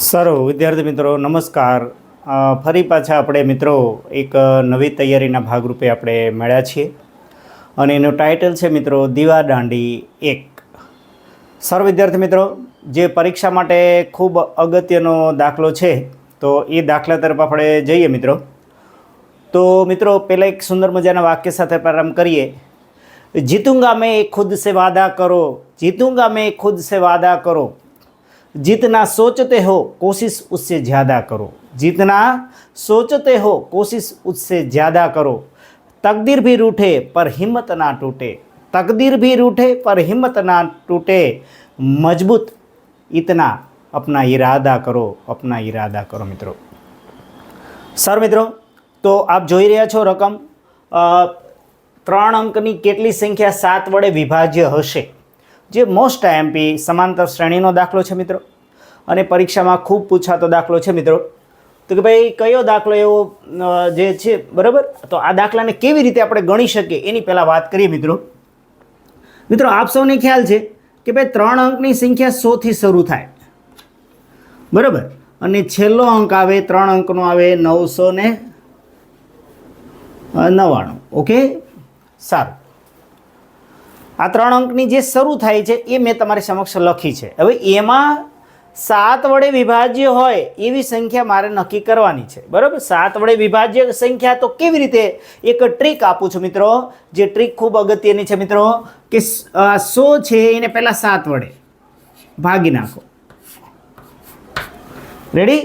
સારો, વિદ્યાર્થી મિત્રો, નમસ્કાર. ફરી પાછા આપણે મિત્રો એક નવી તૈયારીના ભાગરૂપે આપણે મળ્યા છીએ. અને એનું ટાઇટલ છે મિત્રો, દીવા દાંડી એક. સર, વિદ્યાર્થી મિત્રો, જે પરીક્ષા માટે ખૂબ અગત્યનો દાખલો છે, તો એ દાખલા તરફ આપણે જઈએ મિત્રો. તો મિત્રો, પહેલાં એક સુંદર મજાના વાક્ય સાથે પ્રારંભ કરીએ. જીતુંગા મેં ખુદ સે વાદા કરો, જીતુંગા મેં ખુદ સે વાદા કરો. जीतना सोचते हो कोशिश उससे ज़्यादा करो जितना सोचते हो कोशिश उससे ज़्यादा करो तकदीर भी रूठे पर हिम्मत ना टूटे तकदीर भी रूठे पर हिम्मत ना टूटे मजबूत इतना अपना इरादा करो अपना इरादा करो મિત્રો સર મિત્રો તો આપ જોઈ રહ્યા છો રકમ અ, ત્રણ અંકની કેટલી સંખ્યા સાત વડે વિભાજ્ય હશે જે મોસ્ટ આઈએમપી સમાંતર શ્રેણીનો દાખલો છે મિત્રો. અને પરીક્ષામાં ખૂબ પૂછાતો દાખલો છે મિત્રો. તો કે ભાઈ, કયો દાખલો એવો જે છે, બરાબર? તો આ દાખલાને કેવી રીતે આપણે ગણી શકીએ? એની પહેલાં વાત કરીએ મિત્રો. મિત્રો, આપ સૌને ખ્યાલ છે કે ભાઈ, ત્રણ અંકની સંખ્યા સોથી શરૂ થાય. બરાબર? અને છેલ્લો અંક આવે, ત્રણ અંકનો આવે નવસો ને નવ્વાણું. ઓકે? સારું. આ ત્રણ અંકની જે શરૂ થાય છે, એ મેં તમારી સમક્ષ લખી છે. હવે એમાં સાત વડે વિભાજ્ય હોય, એવી સંખ્યા મારે નક્કી કરવાની છે. બરાબર? સાત વડે વિભાજ્ય સંખ્યા તો કેવી રીતે એક ટ્રીક આપું છું મિત્રો? જે ટ્રીક ખૂબ અગત્યની છે મિત્રો, કે સો છે, એને પહેલાં સાત વડે ભાગી નાખો. રેડી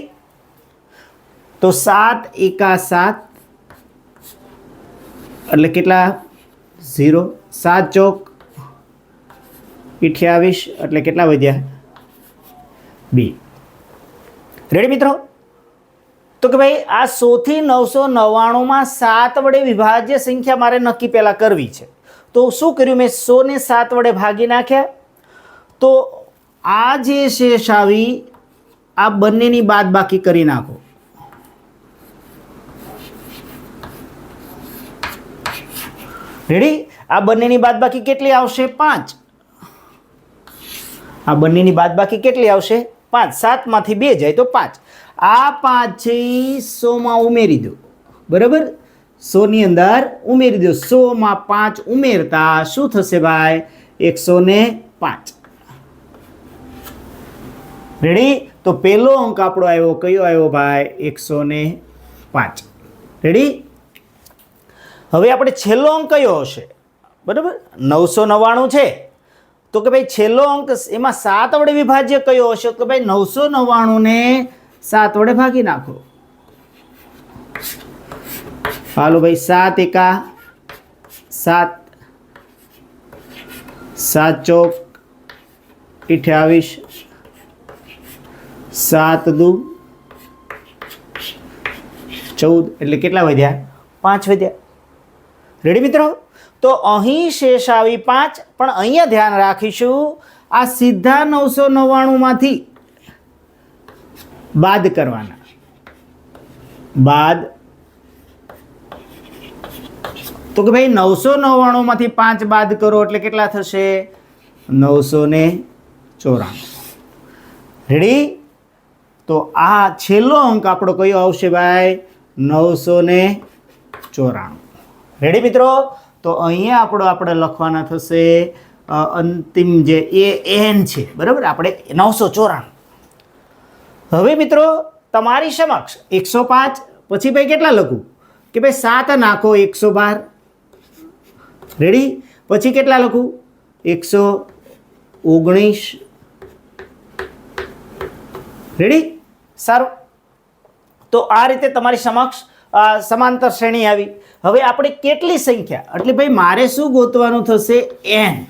તો સાત એકા સાત, એટલે કેટલા? ઝીરો. સાત ચોક અઠ્યાવીસ એટલે કેટલા વધ્યા? બી. રેડી મિત્રો? તો કે ભાઈ, આ સોથી નવસો નવ્વાણુંમાં સાત વડે વિભાજ્ય સંખ્યા મારે નક્કી પહેલાં કરવી છે. તો શું કર્યું મેં? સોને સાત વડે ભાગી નાખ્યા. તો આ જે શેષ આવી આ બંનેની બાદ બાકી કરી નાખો. રેડી આ બંનેની બાદ બાકી કેટલી આવશે? પાંચ. આ બંનેની બાદબાકી કેટલી આવશે? પાંચ. સાતમાંથી બે જાય તો પાંચ. આ પાંચ છે એ સોમાં ઉમેરી દો. બરાબર? સોની અંદર ઉમેરી દો. સોમાં પાંચ ઉમેરતા શું થશે ભાઈ? એકસો ને પાંચ. રેડી તો પહેલો અંક આપણો આવ્યો. કયો આવ્યો ભાઈ? એકસો ને પાંચ. રેડી હવે આપણે છેલ્લો અંક કયો હશે? બરાબર? નવસો નવ્વાણું છે. તો કે ભાઈ છેલ્લો અંક એમાં સાત વડે વિભાજ્ય કયો હશે? તો ભાઈ નવસો નવ્વાણુંને સાત વડે ભાગી નાખો. હાલો ભાઈ, સાત એકા, સાત સાત ચોક, અઠ્યાવીસ, સાત દુ, ચૌદ, એટલે કેટલા વધ્યા? પાંચ વધ્યા. રેડી મિત્રો? તો અહીં શેષ આવી પાંચ, પણ અહીંયા ધ્યાન રાખીશું. આ સીધા નવસો નવ્વાણુંમાંથી બાદ કરવાના. બાદ. તો કે ભાઈ નવસો નવ્વાણુંમાંથી પાંચ બાદ કરો એટલે કેટલા થશે? નવસો ને ચોરાણું. રેડી તો આ છેલ્લો અંક આપણો કયો આવશે ભાઈ? નવસો ને ચોરાણું. રેડી મિત્રો? તો અહીંયા આપણો આપણે લખવાના થશે અંતિમ જે એ, એન છે, બરાબર? આપણે નવસો ચોરાણું. હવે મિત્રો, તમારી સમક્ષ એકસો પાંચ, પછી ભાઈ કેટલા લખું? કે ભાઈ સાત નાખો એકસો બાર. રેડી પછી કેટલા લખું? એકસો ઓગણીસ. રેડી સારું. તો આ રીતે તમારી સમક્ષ સમાંતર શ્રેણી આવી. હવે આપણે કેટલી સંખ્યા? એટલે ભાઈ, મારે શું ગોતવાનું થશે? એન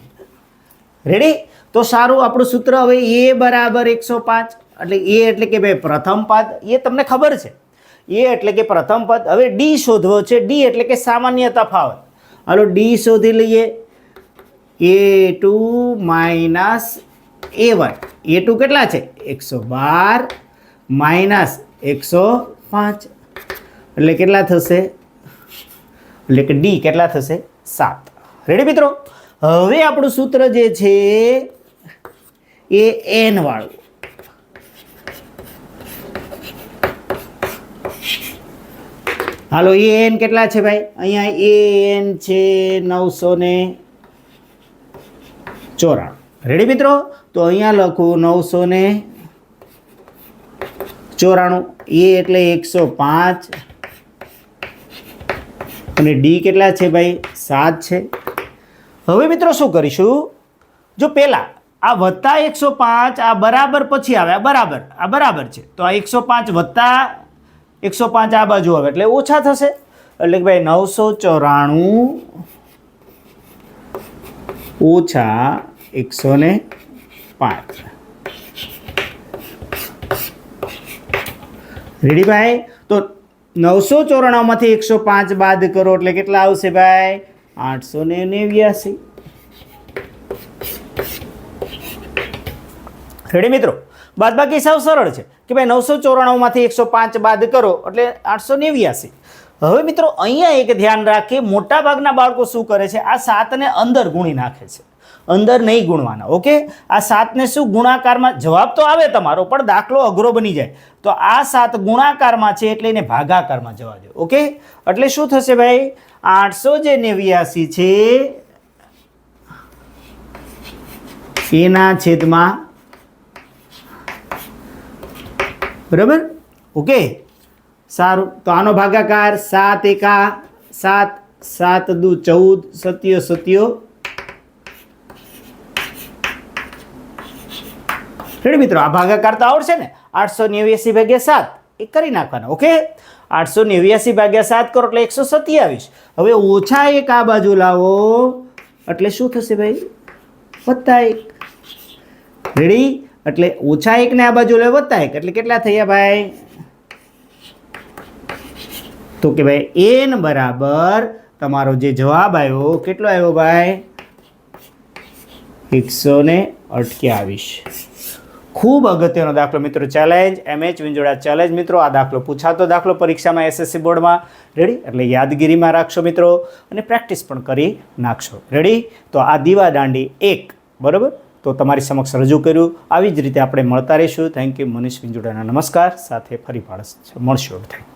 રેડી તો સારું, આપણું સૂત્ર હવે એ બરાબર એકસો પાંચ. એટલે એ એટલે કે ભાઈ, પ્રથમ પદ. એ તમને ખબર છે. એ એટલે કે પ્રથમ પદ. હવે ડી શોધવો છે. ડી એટલે કે સામાન્ય તફાવત. હાલો ડી શોધી લઈએ. A two minus A one. A two કેટલા છે? એકસો બાર માઇનસ એકસો પાંચ. એટલે કેટલા થશે? એટલે કે ડી કેટલા થશે? સાત. રેડી મિત્રો? હવે આપણું સૂત્ર જે છે એ એન વાળું. હાલો, એ એન કેટલા છે ભાઈ? અહીંયા એ એન છે નવસો ને ચોરાણું. રેડી મિત્રો? તો અહીંયા લખું નવસો ને ચોરાણું. એ એટલે એકસો પાંચ. અને ડી કેટલા છે ભાઈ? સાત છે. હવે મિત્રો શું કરીશું? જો પહેલાં આ વત્તા એકસો પાંચ, આ બરાબર પછી આવે, આ બરાબર આ બરાબર છે. તો આ એકસો પાંચ વત્તા એકસો પાંચ આ બાજુ આવે, એટલે ઓછા થશે. એટલે કે ભાઈ નવસો ચોરાણું ઓછા એકસો ને પાંચ. રેડી ભાઈ? તો નવસો ચોરાણુંમાંથી એકસો પાંચ બાદ કરો એટલે કેટલા આવશે ભાઈ? આઠસો ને નેવ્યાસી. રેડી મિત્રો? બાદ બાકી સાવ સરળ છે કે ભાઈ નવસો ચોરાણુંમાંથી એકસો પાંચ બાદ કરો એટલે આઠસો નેવ્યાસી. હવે મિત્રો અહીંયા એક ધ્યાન રાખીએ, મોટાભાગના બાળકો શું કરે છે? આ સાતને અંદર ગુણી નાખે છે. અંદર નહીં ગુણવાના, ઓકે? આ સાતને શું ગુણાકારમાં, જવાબ તો આવે તમારો, પણ દાખલો અઘરો બની જાય. તો આ સાત ગુણાકારમાં છે એટલે એને ભાગાકારમાં જવા દો, ઓકે? એટલે શું થશે ભાઈ? આઠસો જે નેવ્યાસી છે, એના છેદમાં બરાબર? ઓકે? સારું, તો આનો ભાગાકાર સાત એકા સાત સાત દુ ચૌદ, સત્યો સત્યો રેડી મિત્રો, આ ભાગાકારતા આવડશે ને? આઠસો નેવ્યાસી ભાગ્યા સાત. એ કરી નાખવાના, ઓકે? આઠસો નેવ્યાસી ભાગ્યા સાત કરો એટલે એકસો સત્યાવીસ. હવે ઓછા એક આ બાજુ લાવો. એટલે શું થશે ભાઈ? વત્તા એક. રેડી? એટલે ઓછા એકને આ બાજુ લે વત્તા એક. એટલે કેટલા થયા ભાઈ? તો કે ભાઈ, એન બરાબર તમારો જે જવાબ આવ્યો, કેટલો આવ્યો ભાઈ? એકસો ને અઠ્યાવીસ. ખૂબ અગત્યનો દાખલો મિત્રો ચેલેન્જ એમએચ વિંજોડા ચેલેન્જ મિત્રો. આ દાખલો પૂછાતો દાખલો પરીક્ષામાં એસએસસી બોર્ડમાં. રેડી એટલે યાદગીરીમાં રાખશો મિત્રો અને પ્રેક્ટિસ પણ કરી નાખશો. રેડી તો આ દીવા દાંડી એક. બરાબર? તો તમારી સમક્ષ રજૂ કર્યું. આવી જ રીતે આપણે મળતા રહીશું. થેન્ક યુ મનીષ વિંજોડાના નમસ્કાર. સાથે ફરી પાડશ મળશું. થેન્ક